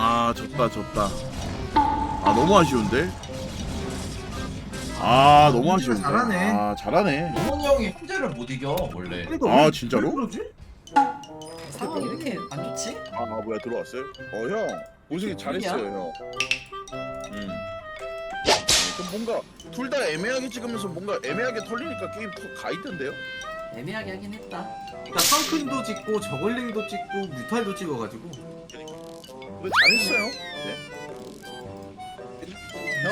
아 졌다 졌다 아 너무 아쉬운데 아 너무 아쉬운데 잘하네. 아 잘하네 동원이 형이 현재를 못 이겨 원래. 아, 왜- 진짜로? 왜 그러지? 상황이 이렇게 안 좋지? 아 뭐야 들어왔어요? 어형 고생이 잘했어요 형 음. 좀 뭔가 둘 다 애매하게 찍으면서 뭔가 애매하게 털리니까 게임 푹 가있던데요? 애매하게 하긴 했다. 그러니까 썬큰도 찍고 저글링도 찍고 뮤탈도 찍어가지고 근데 잘했어요 네. 형?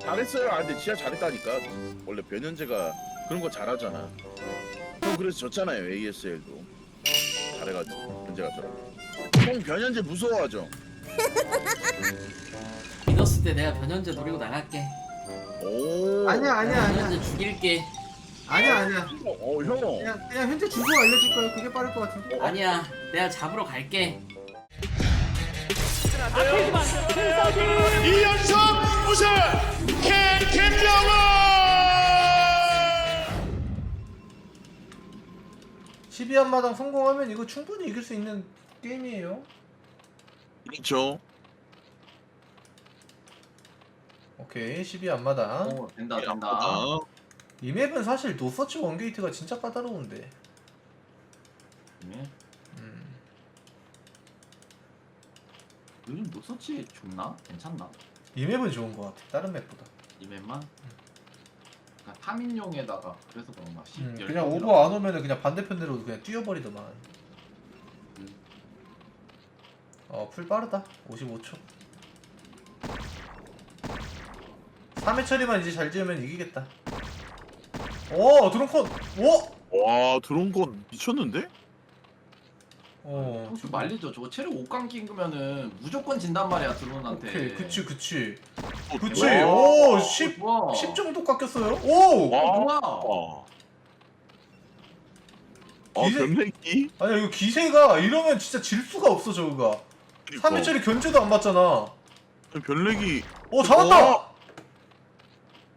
잘했어요 아 근데 진짜 잘했다니까 원래 변현재가 그런 거 잘하잖아 형 그래서 졌잖아요 ASL도 잘해가지고 변재가 저. 형 변현재 무서워하죠? 믿었을 때 내가 변현재 노리고 나갈게. 오 아니야 아니야 아니야 변현재 죽일게. 아니야 아니야 어 형. 그냥 그냥 현재 주소 알려줄 거야 그게 빠를 것 같은데 아니야, 내가 잡으러 갈게. 이연속 우승 캔 김정은 12한마당 성공하면 이거 충분히 이길 수 있는 게임이에요. 그렇죠. 오케이 12한마당. 오 된다 된다. 아, 이 맵은 사실 노서치 원게이트가 진짜 까다로운데. 네. 요즘 노서치 좋나? 괜찮나? 이 맵은 좋은 것 같아 다른 맵보다 이 맵만? 그러니까 타민용에다가 그래서 그런가? 시- 음, 열 그냥 개나? 오버 안 오면은 그냥 반대편으로 그냥 뛰어버리더만 음. 어 풀 빠르다 55초 3회 처리만 이제 잘 지으면 이기겠다 오 드론 컷 오! 와 드론 건 미쳤는데? 어 혹시 말리죠. 저거 체력 5강 끼면은 무조건 진단 말이야 드론한테. 오케이 그치 그치 어, 그치 대박. 오 10, 와. 10 정도 깎였어요 오! 와. 어, 뭐야? 아, 아 기세- 변맥이? 아니야 이거 기세가 이러면 진짜 질 수가 없어 저거가 그러니까. 3회 처리 견제도 안 맞잖아 변렉이 오 잡았다! 어?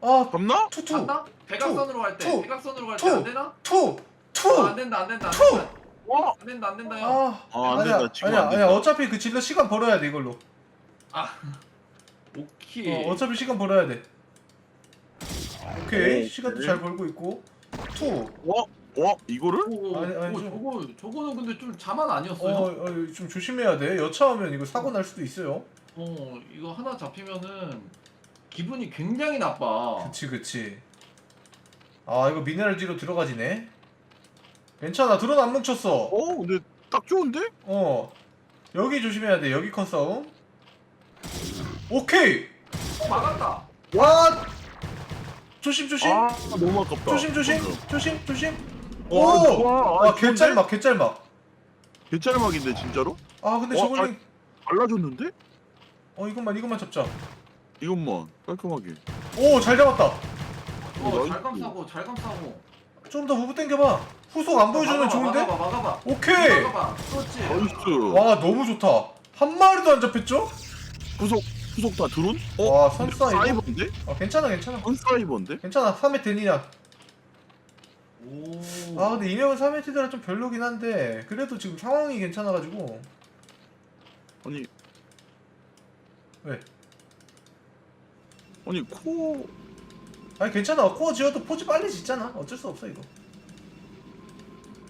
아 잡나? 투투 간다? 대각선으로 갈 때. 투. 대각선으로 갈 투. 때안 되나? 투! 투! 아, 안 된다 안 된다 안 투. 된다. 와! 안 된다 안 된다 형. 아, 아, 안 아니야, 된다. 지금 아니야, 안 아니야. 된다. 어차피 그 질러 시간 벌어야 돼 이걸로. 아. 오케이. 어, 어차피 시간 벌어야 돼. 오케이, 오, 시간도 오케이. 잘 벌고 있고. 투. 와? 와? 이거를? 오, 아니, 아니, 오, 좀- 저거 저거는 근데 좀 자만 어, 아니었어요. 어, 좀 조심해야 돼. 여차하면 이거 사고 날 수도 있어요. 어, 이거 하나 잡히면은 기분이 굉장히 나빠. 그치, 그치. 아, 이거 미네랄지로 들어가지네. 괜찮아, 드론 안 뭉쳤어. 어 근데 딱 좋은데? 어. 여기 조심해야 돼. 여기 컨 싸움. 오케이. 어, 막았다. 와. 조심, 조심. 아 너무 아깝다 조심, 조심. 방금. 조심, 조심. 와, 오. 좋아. 아, 아, 개짤막, 개짤막. 개짤막인데 진짜로? 아, 근데 와, 저걸링. 달라졌는데? 어, 이것만, 이것만 잡자. 이것만 깔끔하게 오, 잘 잡았다. 어, 나이스. 잘 감싸고 잘 감싸고. 좀 더 무브 당겨봐. 후속 안 보여주면 막아봐, 좋은데? 막아봐, 막아봐. 오케이. 막아봐. 그렇지. 나이스 와, 너무 좋다. 한 마리도 안 잡혔죠? 후속 후속 다 드론? 어? 와, 선사이버. 사이버인데? 아, 괜찮아, 괜찮아. 선사이버인데? 괜찮아, 3회 되니냐. 오. 아, 근데 이명은 3회 티드라 좀 별로긴 한데, 그래도 지금 상황이 괜찮아가지고. 아니 왜? 아니 코 아니, 괜찮아. 코어 지어도 포지 빨리 짓잖아. 어쩔 수 없어, 이거.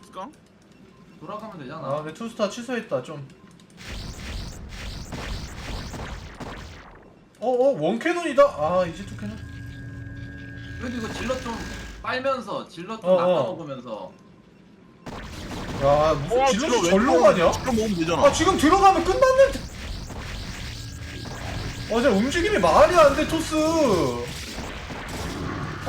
스강? 돌아가면 되잖아. 아, 근데 투스타 취소했다, 좀. 어, 어, 원캐논이다? 아, 이제 투캐논. 그래도 이거 질러 좀 빨면서 질러 좀 어, 어. 낚아먹으면서. 야, 무슨 어, 질럿이 질러 절로 가냐? 질러 먹으면 되잖아 아 지금 들어가면 끝났는데 어제 움직임이 말이 안 돼 토스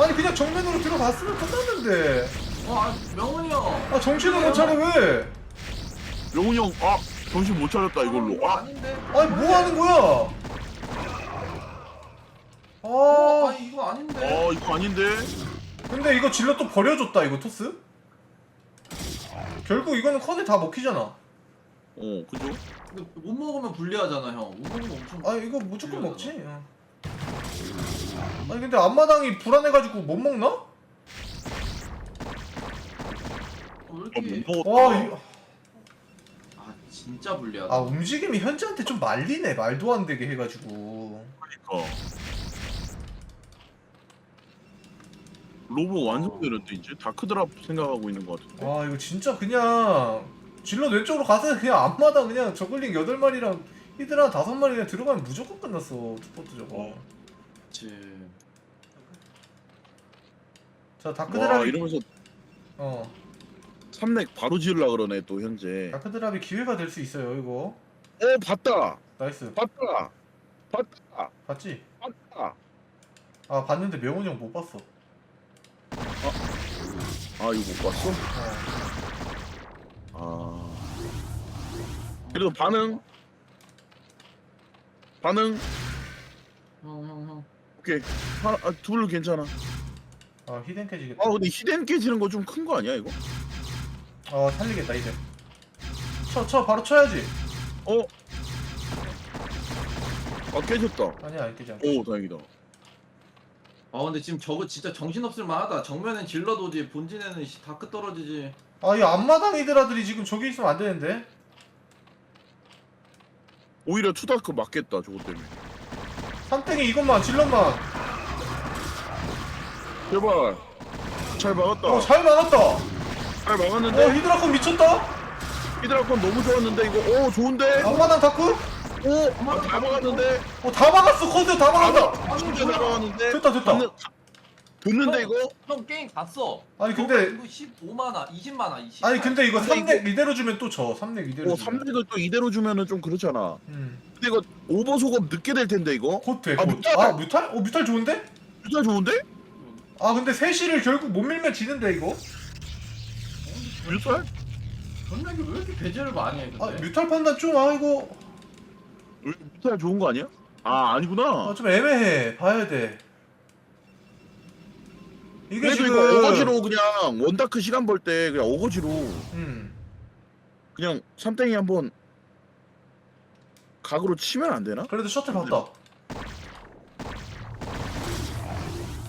아니 그냥 정면으로 들어갔으면 끝났는데 어, 아, 명훈이 형. 아 정신을 못 차려 왜 영훈이 형 아 정신 못 차렸다 이걸로 아 아닌데. 아니 뭐 하는 거야 어, 아 아니 이거 아닌데. 어, 이거 아닌데 근데 이거 질러 또 버려줬다 이거 토스 결국 이거는 컨에 다 먹히잖아 어 그죠? 근데 못 먹으면 불리하잖아 형. 못 먹으면 엄청. 아 이거 무조건 먹지 어. 아니 근데 앞마당이 불안해가지고 못 먹나? 어, 이렇게. 못 먹었다 와 이, 아 진짜 불리하다. 아 움직임이 현재한테 좀 말리네 말도 안 되게 해가지고 어. 로보 완성되는데 이제 다크드랍 생각하고 있는 것 같은데. 아 이거 진짜 그냥 질러 왼쪽으로 가서 그냥 앞마다 그냥 저글링 8마리랑 히드라 5마리 그냥 들어가면 무조건 끝났어 투포트 저거 어. 그치. 자 와 다크드랍이 이러면서 어 삼렉 바로 지으려 그러네 또 현재. 다크드랍이 기회가 될 수 있어요 이거 어 봤다. 나이스 봤다. 봤다. 봤지? 봤다. 아 봤는데 명훈이 형 못 봤어 아 이거 못 봤어? 어. 아. 그래도 반응. 반응. 형, 형, 형. 오케이. 하나, 아, 둘 괜찮아. 아 히덴 깨지겠다 아 근데 히덴 깨지는 거 좀 큰 거 아니야 이거? 어 살리겠다 히덴 쳐쳐 바로 쳐야지 어? 아 깨졌다. 아니야 안 깨지 않 오 다행이다. 아 근데 지금 저거 진짜 정신없을 만하다. 정면엔 질러도지 본진에는 씨, 다크 떨어지지. 아이 앞마당 히드라들이 지금 저기 있으면 안 되는데 오히려 투다크 맞겠다 저거 때문에. 삼땡이 이것만 질럿만 제발. 잘 막았다. 어잘 막았다 잘어 막았는데 히드라콘 미쳤다 히드라콘 너무 좋았는데 이거 오 좋은데. 앞마당 다크 오잘 막았는데. 어다 막았어 커드 다 막았다 진짜 잘 막았는데. 됐다 됐다 됐는- 됐는데 이거 형 게임 갔어. 아니 근데 이거 15만화, 20만화, 20. 아니 근데 이거 근데 3렉 이대로 주면 또 져 3렉 이대로 오 주면 3렉을 또 이대로 주면은 좀 그렇잖아. 음. 근데 이거 오버 소급 늦게 될 텐데 이거. 곧 돼 아, 곧. 뮤탈! 아 뮤탈? 어 뮤탈 좋은데? 진짜 좋은데? 아 근데 3시를 결국 못 밀면 지는데 이거? 뮤탈? 전략이 왜 이렇게 배제를 많이 해? 근데? 아 뮤탈 판단 좀 아이고 뮤탈 좋은 거 아니야? 아 아니구나. 아, 좀 애매해 봐야 돼 이게 그래도 지금 이거 어거지로 그냥 원다크 시간 벌 때 그냥 어거지로 음. 그냥 삼땡이 한번 각으로 치면 안 되나? 그래도 셔틀 봤다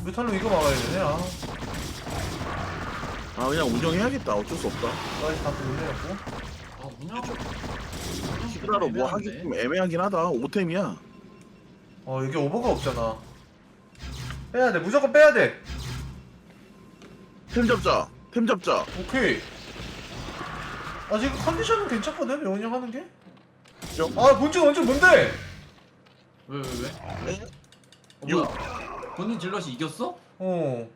뮤탈로 이거 막아야 되네 아 아 그냥 운영해야겠다. 어쩔 수 없다. 나이스 다올려놨고 아 운영. 히드라로 뭐 하기 좀 애매하긴 하다. 오템이야. 어 이게 오버가 없잖아 빼야 돼 무조건 빼야 돼 템 잡자. 템 잡자. 오케이 아 지금 컨디션은 괜찮거든 명훈이 형 하는 게? 그죠? 아 본진 원진 뭔데? 왜 왜 왜? 네? 어, 뭐야? 본인 질럿이 이겼어? 어.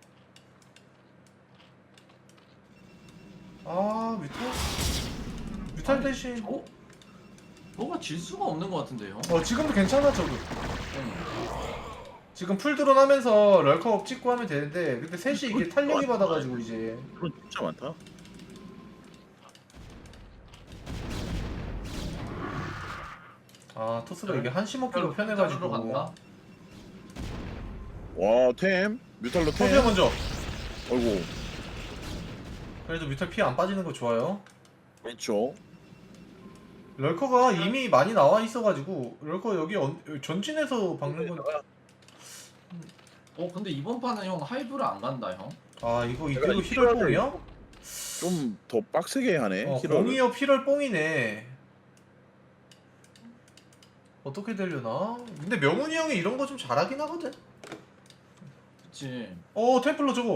아 뮤탈? 뮤탈 대신 어? 뭐가 질 수가 없는 것 같은데요. 어 지금도 괜찮아 저거 지금 풀드론 하면서 럴커업 찍고 하면 되는데 근데 셋이 이게 탄력이 받아가지고 이제 그건 진짜 많다. 아 토스가 이게 한시 먹기로 편해가지고 간다. 와 템. 뮤탈로 템. 토스야 먼저 아이고. 그래도 뮤탈 피안 빠지는 거 좋아요 그렇죠. 럴커가 이미 많이 나와 있어가지고 럴커 여기 언- 전진해서 박는 건 어 근데 이번 판은 형 하이브를 안 간다 형. 아 이거 내가 이대로 이 히럴 히럴을- 뽕이야? 좀 더 빡세게 하네. 어, 히러를. 공이업 히럴 뽕이네 어떻게 되려나? 근데 명훈이 형이 이런 거 좀 잘하긴 하거든 그치. 어 템플러 저거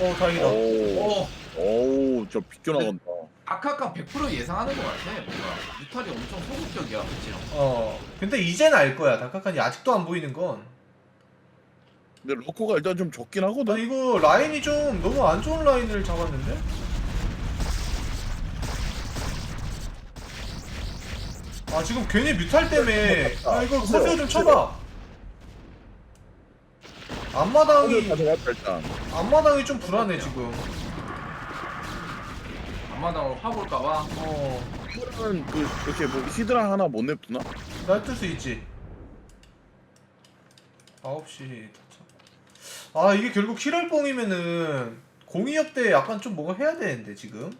어 다행이다 오. 어 오우 저 비껴 나간다. 아카카 100% 예상하는 것 같아. 뭔가 뮤탈이 엄청 소극적이야, 그치 형. 어 근데 이젠 알 거야 다카칸이 아직도 안 보이는 건 근데 로커가 일단 좀 적긴 하거든. 나 이거 라인이 좀 너무 안 좋은 라인을 잡았는데? 아 지금 괜히 뮤탈 때문에 아 이거 커세어 좀 쳐봐 앞마당이 일단. 앞마당이 좀 불안해 지금 앞마당으로 확 올까봐. 어. 히드라는 그 이렇게 뭐 히드라 하나 못 냅두나? 날뜰 수 있지. 9시 아 이게 결국 히럴뽕이면은 공이업 때 약간 좀 뭐가 해야 되는데 지금?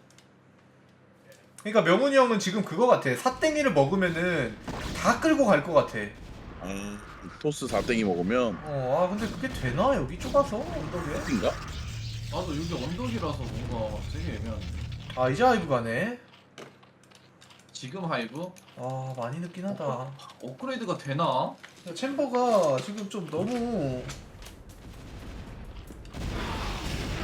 그러니까 명훈이 형은 지금 그거 같아. 사땡이를 먹으면은 다 끌고 갈 것 같아. 아 토스 4땡이 먹으면? 어아 근데 그게 되나? 여기 좁아서 언덕에? 인가? 나도 여기 언덕이라서 뭔가 되게 애매한데. 아 이제 아이브 가네 지금 하이브 아 많이 늦긴 하다 업그레이드가 되나? 야, 챔버가 지금 좀 너무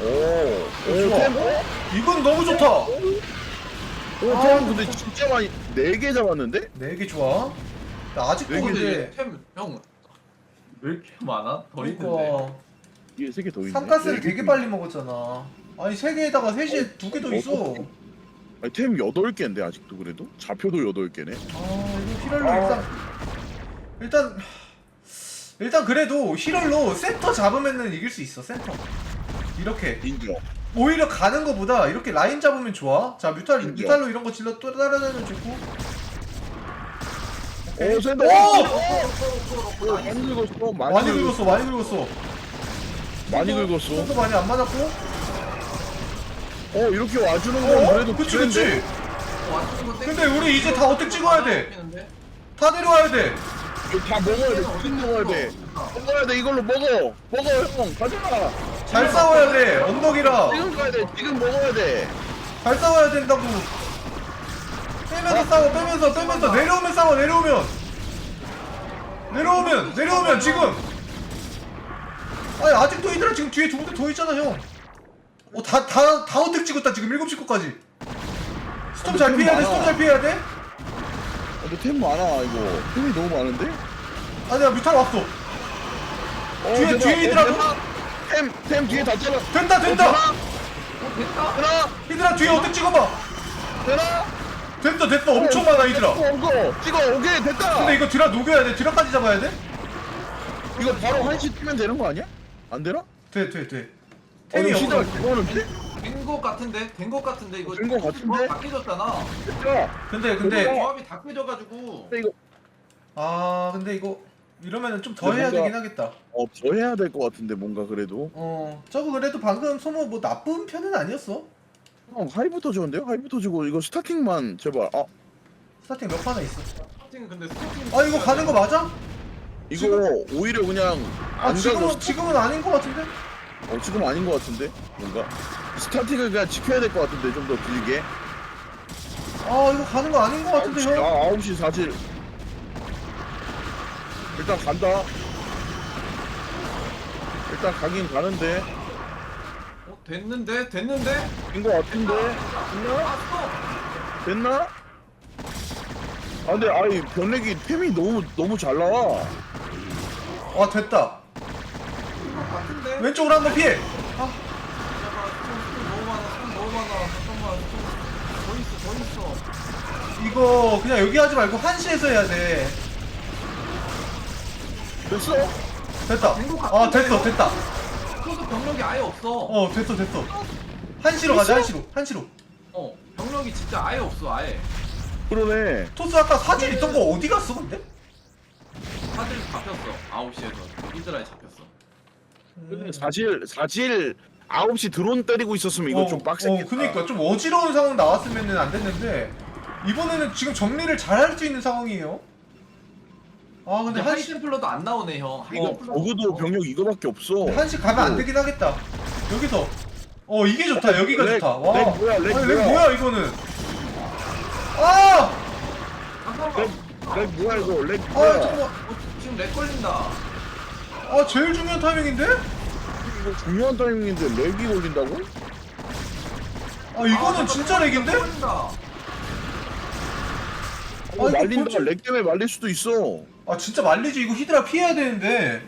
오, 오, 좋아. 템, 어? 이건 너무 좋다 오, 템 근데 진짜 많이 네개 잡았는데? 내기 좋아 나 아직도 네 개, 근데 템형왜 이렇게 많아? 더 있는데 그러니까 이게 세개더 있네. 삼가스를 되게 빨리 먹었잖아 아니 세 개에다가 셋이 두개 더 있어 아니 템 여덟 개인데 아직도 그래도 잡혀도 여덟 개네. 아 이거 히럴로 아. 일단 일단 일단 그래도 히럴로 센터 잡으면은 이길 수 있어 센터 이렇게 인정. 오히려 가는 거보다 이렇게 라인 잡으면 좋아 자 뮤탈 인정. 뮤탈로 이런 거 질러 또 따라다니면 좋고 오, 센터. 오! 오, 많이 긁었어. 많이, 많이 긁었어. 긁었어 많이 긁었어 많이 긁었어. 많이 안 맞았고 어, 이렇게 와주는 건 어? 그래도 그치? 그치 근데 우리 이제 다 어택 찍어야 돼. 데다 내려와야 돼 이거 다 먹어야 돼. 지금 먹어야 돼. 먹어야 돼. 이걸로 먹어. 먹어, 형. 가져가. 잘 싸워야 돼 언덕이라 지금 가야 돼. 지금 먹어야 돼. 잘 싸워야 된다고 빼면서 싸워 빼면서 빼면서 내려오면 싸워 내려오면 내려오면 내려오면 지금 아니 아직도 이들아 지금 뒤에 두 군데 더 있잖아 형 어 다 다 다 어택 찍었다 지금 일곱 시거까지 스톰 잘 피해야 돼 스톰 잘 피해야 돼 아, 근데 템 많아, 이거. 템이 너무 많은데? 아니야 뮤탈 왔어 어, 뒤에. 뒤에 어, 있더라고? 대박. 템, 템 뒤에 다 잘라. 된다 된다 어 됐다 되나? 이들아 뒤에 어택 찍어봐 되나? 됐다 됐다 엄청 많아 이들아 어, 이거 찍어. 오케이, 됐다. 근데 이거 드라 녹여야 돼 드라까지 잡아야 돼? 이거 바로 한시 뜨면 되는 거 아니야? 안 되나? 돼 돼돼 어, 템이 이거 시작. 없어 이거는 돼? 된거 같은데 된거 같은데 이거 된거 같은데? 조합 다 깨졌잖아 됐다. 근데 근데 조합이 다 깨져가지고 근데 이거 아 근데 이거 이러면은 좀 더 근데 해야 뭔가- 되긴 하겠다 어, 더 해야 될 것 같은데 뭔가 그래도. 어 저거 그래도 방금 소모 뭐 나쁜 편은 아니었어 형 하이부터 좋은데요? 하이부터 주고 이거 스타팅만 제발. 아, 스타팅 몇 판에 있어 스타팅은 근데 스타팅 아 이거 가는 거 맞아? 이거 지금- 오히려 그냥 아안 가고 지금은 스- 지금은 아닌 거 같은데? 어, 지금 아닌 것 같은데 뭔가 스타팅을 그냥 지켜야 될 것 같은데 좀 더 길게. 아 이거 가는 거 아닌 거 같은데 9시, 형? 아, 9시 4실. 일단 간다. 일단 가긴 가는데 어, 됐는데 됐는데 된 것 같은데 됐나? 아 됐나? 아 근데 아이 변렉이 템이 너무 너무 잘 나와. 아 됐다 왼쪽으로 한번 피해. 아. 너무 많아 너무 많아 잠깐만 더 있어 더 있어 이거 그냥 여기 하지 말고 한시에서 해야 돼. 됐어? 됐다. 아 됐어 형? 됐다. 스톱 병력이 아예 없어. 어 됐어 됐어. 한시로 가자 한시로 한시로. 어 병력이 진짜 아예 없어 아예. 그러네. 토스 아까 사진 있던 거 어디 갔어 근데? 사실 잡혔어 9시에서. 히드라에 잡혔어 근데 사실 사실 9시 드론 때리고 있었으면 이거 어, 좀 빡셌겠다. 어, 그니까 좀 어지러운 상황 나왔으면 안 됐는데 이번에는 지금 정리를 잘 할 수 있는 상황이에요. 아 근데 근데 한 시 하이템플러도 안 나오네 형 이거 하이템플러 적어도 병력 이거밖에 없어. 한시 가면 안 되긴 하겠다. 여기서 어 이게 좋다 여기가 렉, 좋다. 와. 렉 뭐야, 렉 아니, 렉 뭐야. 뭐야 이거는? 아! 잠깐만 렉, 렉 뭐야 이거? 렉 아 뭐야? 잠깐만. 어, 지금 렉 걸린다 아 제일 중요한 타이밍인데? 이거 중요한 타이밍인데 렉이 걸린다고? 아 이거는 아, 진짜 렉인데? 어, 이거 말린다. 뭐지? 렉 때문에 말릴 수도 있어. 아 진짜 말리지 이거 히드라 피해야 되는데.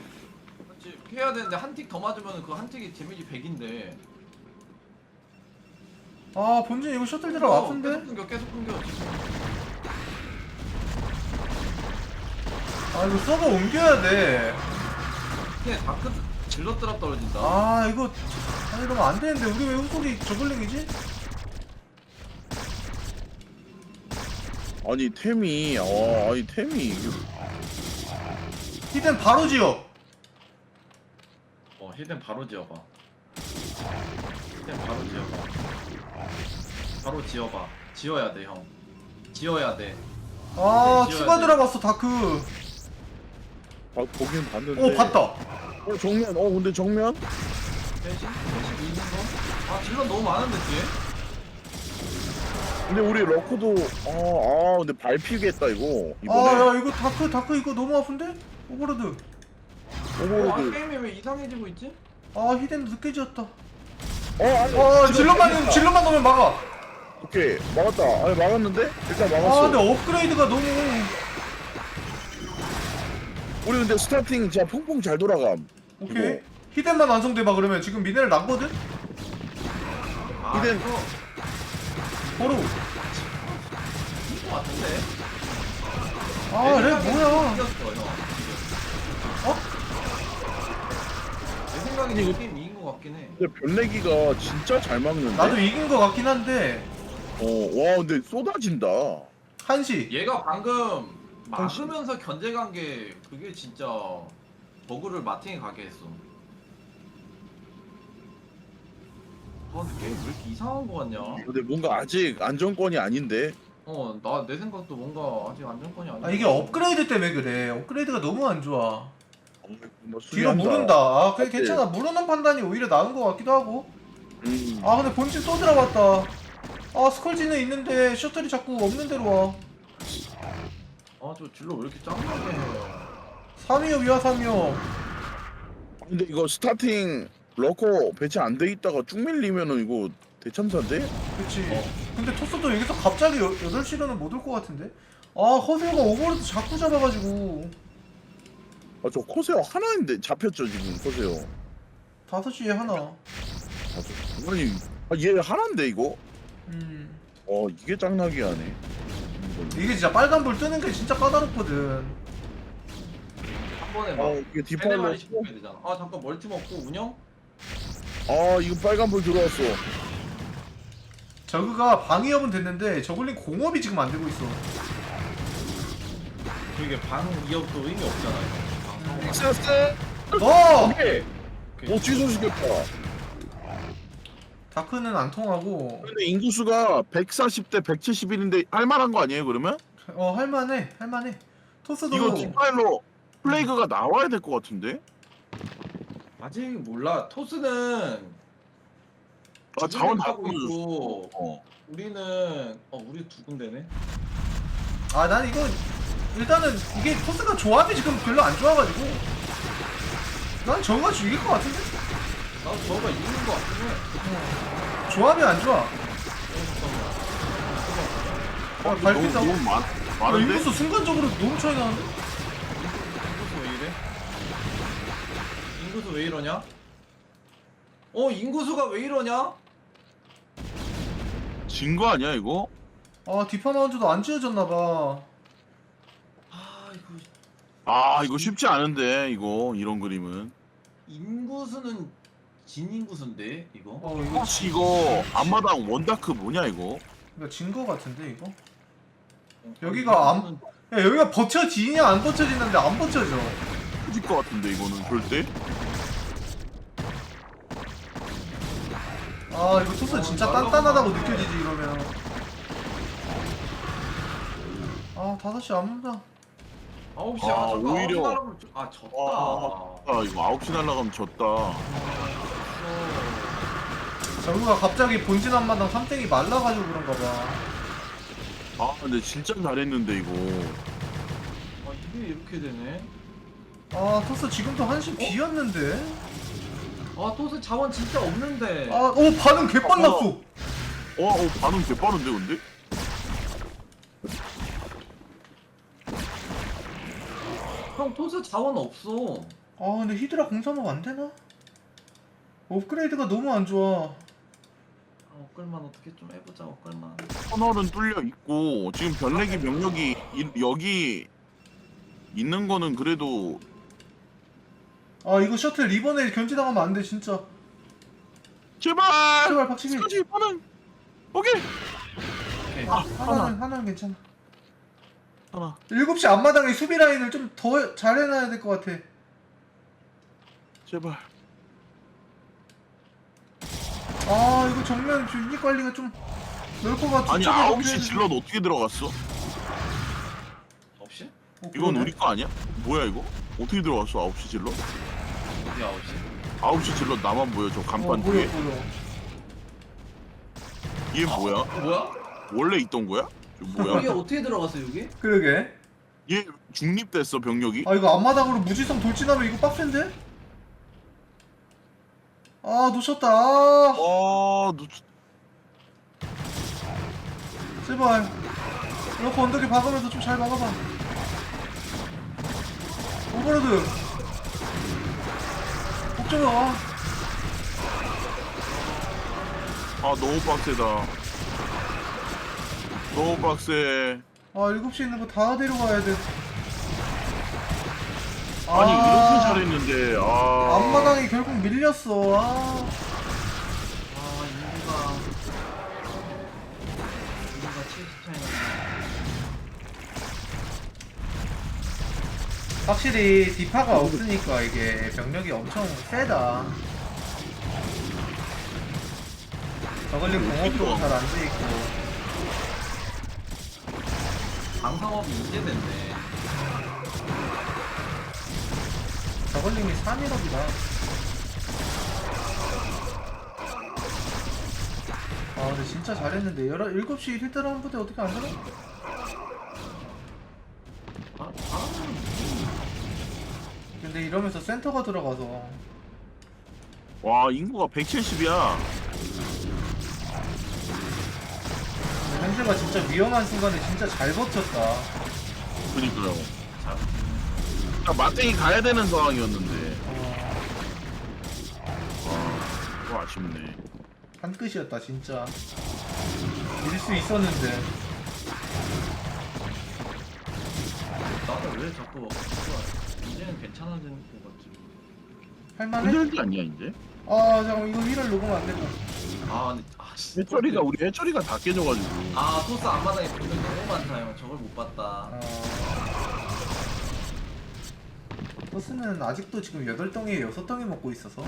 그렇지 피해야 되는데 한 틱 더 맞으면 그 한 틱이 데미지 100인데 아 본진 이거 셔틀 드랍 아픈데? 계속 끊겨 계속 끊겨 아 이거 서버 옮겨야 돼. 그냥 다크 질럿 드랍 떨어진다 아 이거 아 이러면 안 되는데 우리 왜 후속이 저글링이지? 아니 템이 어 아니 템이 히든 바로 지어. 어 히든 바로 지어봐 히든 바로 지어봐 바로 지어봐 지어야 돼 형 지어야 돼아 지어야 추가 돼. 들어갔어 다크. 봐, 보긴 봤는데. 오 봤다. 어 정면. 어 근데 정면? 대신 대신 있는 거? 아 질럿 너무 많은데 뒤에 근데 우리 러커도 아, 아 근데 밟히겠다 이거 이번에 아야 이거 다크 다크 이거 너무 아픈데? 오버로드 어, 아, 오버로드 게임이 왜 이상해지고 있지? 아 히덴 늦게 지었다 어 아니 아 질럿만 질럿만 넣으면 막아 오케이 막았다 아니 막았는데 일단 아 막았어 근데 업그레이드가 너무 우리 근데 스타팅 진짜 퐁퐁 잘 돌아감 오케이 이거. 히덴만 완성돼봐 그러면 지금 미네랄 났거든? 아, 이젠- 이거 바로 이거 같은데? 아렉 생각엔 뭐야 이겼어, 형. 어? 내 생각엔 이 게임 이긴 것 같긴 해. 근데 변내기가 진짜 잘 막는데 나도 이긴 거 같긴 한데 어 와 근데 쏟아진다 한시 얘가 방금 막으면서 견제간 게 그게 진짜 버그를 마팅에 가게 했어. 아 근데 게임 왜 이렇게 이상한 거 같냐? 근데 뭔가 아직 안정권이 아닌데 어 나 내 생각도 뭔가 아직 안정권이 아니야. 아 이게 업그레이드 때문에 그래 업그레이드가 너무 안 좋아 어, 뭐 뒤로 수리한다. 무른다 아 그래? 괜찮아 무르는 판단이 오히려 나은 거 같기도 하고 음. 아 근데 본진 또 들어갔다 아 스컬지는 있는데 셔틀이 자꾸 없는 데로 와 아저 질러 왜 이렇게 짱나게 해? 3위업이야 3위업 근데 이거 스타팅 러커 배치 안 돼 있다가 쭉 밀리면은 이거 대참사인데? 그치 어. 근데 토스도 여기서 갑자기 8시로는 못 올 것 같은데 아 허세가 오버로드 자꾸 잡아가지고 아 저 코세어 하나인데 잡혔죠 지금 코세어 5시에 하나 아, 저, 아니 아, 얘 하나인데 이거? 음 어 이게 짱나게 하네 이게 진짜 빨간불 뜨는 게 진짜 까다롭거든 한 번에 아막 이게 세네 마리 씹어야 되잖아. 아 잠깐 멀티 먹고 운영? 아 이거 빨간불 들어왔어 저그가 방위업은 됐는데 저글링 공업이 지금 안 되고 있어 그게 방 이업도 의미 없잖아요. 엑스스 어! 오케이 오 취소 시켰다 다크는 안 통하고 근데 인구수가 140대 171인데 할만한 거 아니에요 그러면? 어 할만해 할만해 토스도 이거 디파일러 플레이그가 나와야 될 것 같은데? 아직 몰라. 토스는 아 자원 다 하고 보여줬어 있고 어. 우리는 어 우리 두 군데네. 아난 이거 일단은 이게 토스가 조합이 지금 별로 안 좋아가지고 난 저거가 죽일 것 같은데 나도 저거가 이기는 거 같긴 해. 조합이 안 좋아 아 너무, 밟힌다고? 너무 많, 야, 많은데? 인구수 순간적으로 너무 차이 나는데? 인구수 왜 이래? 인구수 왜 이러냐? 어 인구수가 왜 이러냐? 진 거 아니야 이거? 아 디파 마운트도 안 지어졌나봐 아 이거 아 이거 쉽지 않은데 이거 이런 그림은 인구수는 진 인구수인데 이거? 어 이거 혹시 이거 앞마당 원다크 뭐냐 이거? 이거 진거 같은데 이거? 여기가 안- 야 여기가 버텨지냐 안 버텨지는데 안 버텨져 터질 것 같은데 이거는 절대? 아 이거 토스 진짜 단단하다고 느껴지지 이러면 아 5시 안 본다 9시 아, 아, 오히려- 9시 날아가면 좀- 아 졌다 아, 아 이거 9시 날라가면 졌다 어. 저구가 갑자기 본진 한마당 3땡이 말라가지고 그런가 봐. 아 근데 진짜 잘했는데 이거. 아 이게 이렇게 되네? 아 토스 지금도 한시 비었는데? 아 토스 자원 진짜 없는데. 아 오 반응 개빨랐어. 어, 어 반응 개빠른데 근데? 형 토스 자원 없어. 아 근데 히드라 공사막 안 되나? 업그레이드가 너무 안 좋아 아, 엇갈만 어떻게 좀 해보자 엇갈만. 터널은 뚫려 있고 지금 변내기 병력이 이- 여기 있는 거는 그래도 아 이거 셔틀 리번에 견제당하면 안 돼 진짜. 제발! 제발 박치기. 스커지 반응 오케이! 오케이. 아 하나 하나는 하나는 괜찮아. 하나. 7시 앞마당에 수비 라인을 좀 더 잘 해놔야 될 것 같아. 제발 아 이거 정면 유닛 관리가 좀 넓고가 아니 9시 질럿 어떻게 들어갔어? 없이? 이건 우리 거 아니야? 뭐야 이거? 어떻게 들어갔어 9시 질럿? 어디 9시? 9시 질럿 나만 보여 저 어, 간판 보여 뒤에 보여 얘 뭐야? 어, 뭐야? 원래 있던 거야? 저 여기 뭐야? 어떻게 들어갔어 여기? 그러게 얘 중립됐어 병력이? 아 이거 앞마당으로 무지성 돌진하면 이거 빡센데? 아 놓쳤다. 아 아, 너 제발. 이렇게 언덕에 박으면서 좀 잘 막아봐. 오버로드. 걱정이 와 아 너무 빡세다. 너무 빡세. 아 7시에 있는 거 다 데려가야 돼 아니 아, 이렇게 잘했는데 아. 앞마당이 결국 밀렸어. 아. 아 인구가 인구가 70 차이 나네. 확실히 디파가 없으니까 이게 병력이 엄청 세다. 저걸링 공업도 잘 안 돼 있고. 방상업이 이제 됐네. 저걸링이 3일업이다 아 근데 진짜 잘했는데 7시 1대 한 부대 어떻게 안 되나? 아, 아, 근데 이러면서 센터가 들어가서 와 인구가 170이야. 현재가 진짜 위험한 순간에 진짜 잘 버텼다 그니까요. 아, 마땡이 가야 되는 상황이었는데 어, 아 그거 아쉽네. 한 끝이었다 진짜 밀 수 있었는데 나는 왜 자꾸 자꾸 이제는 괜찮아지는 것 같지? 할만해? 흔들기 아니야 이제? 아 잠깐 이거 힐을 녹으면 안 되고 아 근데 아 씨. 해처리가 우리 해처리가 다 깨져가지고. 아 토스 앞마당에 분들 너무 많다 형. 저걸 못 봤다. 어... 버스는 아직도 지금 8덩이에 6덩이 먹고 있어서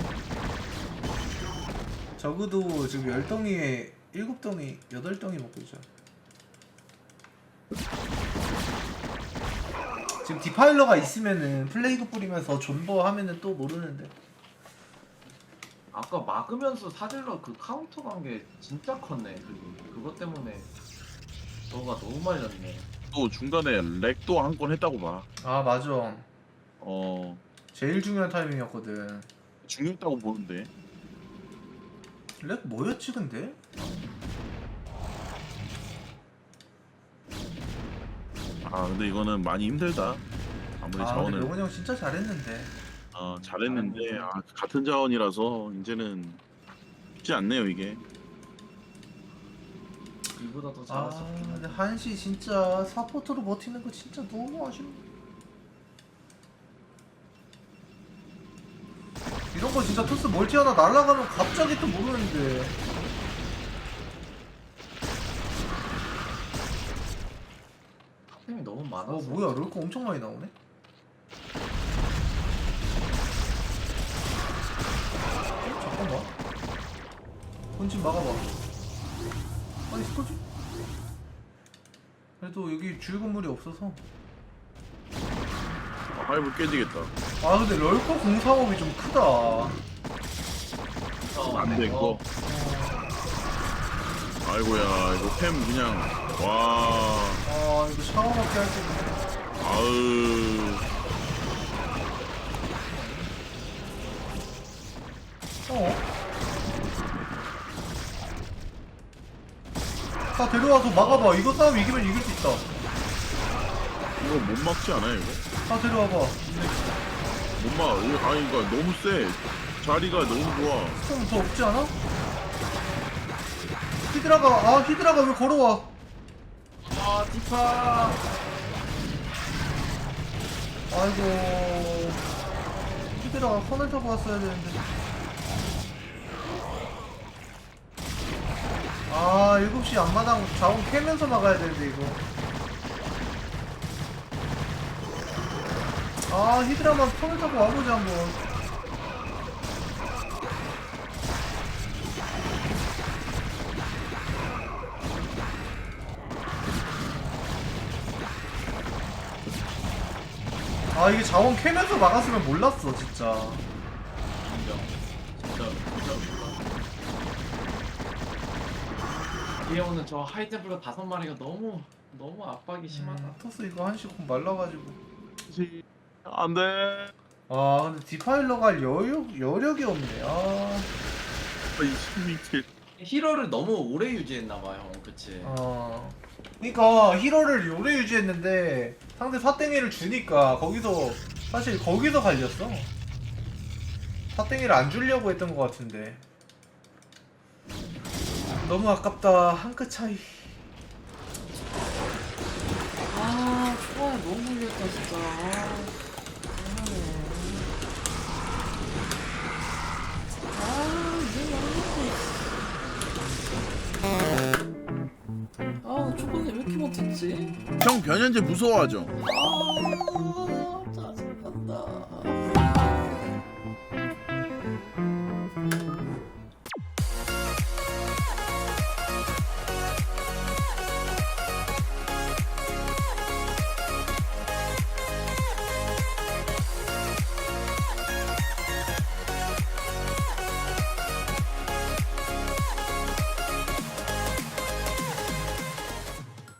적어도 지금 10덩이에 7덩이, 8덩이 먹고 있죠 지금 디파일러가 있으면은 플레이그 뿌리면서 존버 하면은 또 모르는데 아까 막으면서 사질러 그 카운터 간 게 진짜 컸네. 그리고 그것 때문에 저가 너무 말렸네. 또 중간에 렉도 한 건 했다고 봐. 아 맞아 어 제일 중요한 타이밍이었거든 중요했다고 보는데. 렉 뭐였지 근데? 아 근데 이거는 많이 힘들다. 아무리 아 근데 자원을 명훈이 형 진짜 잘했는데 어, 잘했는데 아, 같은 자원이라서 이제는 쉽지 않네요 이게. 이보다 더 아 잘했었긴 근데 한데. 한시 진짜 사포트로 버티는 거 진짜 너무 아쉽네 거 진짜 토스 멀티 하나 날아가면 갑자기 또 모르는데. 탑템이 너무 많아서. 어 뭐야. 롤코 엄청 많이 나오네. 어, 잠깐만. 본진 막아봐. 아니 스코지? 그래도 여기 주요 건물이 없어서 아, 하이브 깨지겠다. 아 근데 럴커 공사업이 좀 크다 어, 어, 안 돼, 이거. 아이고야 이거 템 그냥 와 아 이거 샤워밖에 할수 없네 아으 어? 다 데려와서 막아봐 이거 싸움 이기면 이길 수 있다 이거 못 막지 않아요 이거? 다 데려와봐 못 막. 이거 아니 이거 너무 세. 자리가 너무 좋아. 스톰 더 없지 않아? 히드라가 아 히드라가 왜 걸어와 아 디파. 아이고 히드라가 선을 타고 왔어야 되는데 아 7시 앞마당 자원 캐면서 막아야 되는데 이거 아 히드라만 선을 타고 와보자 한번 아 이게 자원 캐면서 막았으면 몰랐어 진짜 인정. 진짜 진짜. 뒤에 오는 저 하이템플러 다섯 마리가 너무 너무 압박이 심하다. 음, 토스 이거 한식 공 말라가지고 안돼. 아 근데 디파일러가 할 여력, 여력이 없네. 아, 이 시민킬 히러를 너무 오래 유지했나봐 형, 그치? 아. 그니까 히러를 오래 유지했는데 상대 사땡이를 주니까 거기서 사실 거기서 갈렸어. 사땡이를 안 주려고 했던 것 같은데. 너무 아깝다 한 끗 차이. 아 초반에 너무 물렸다 진짜. 아 못했지? 형 변현재 무서워하죠? 아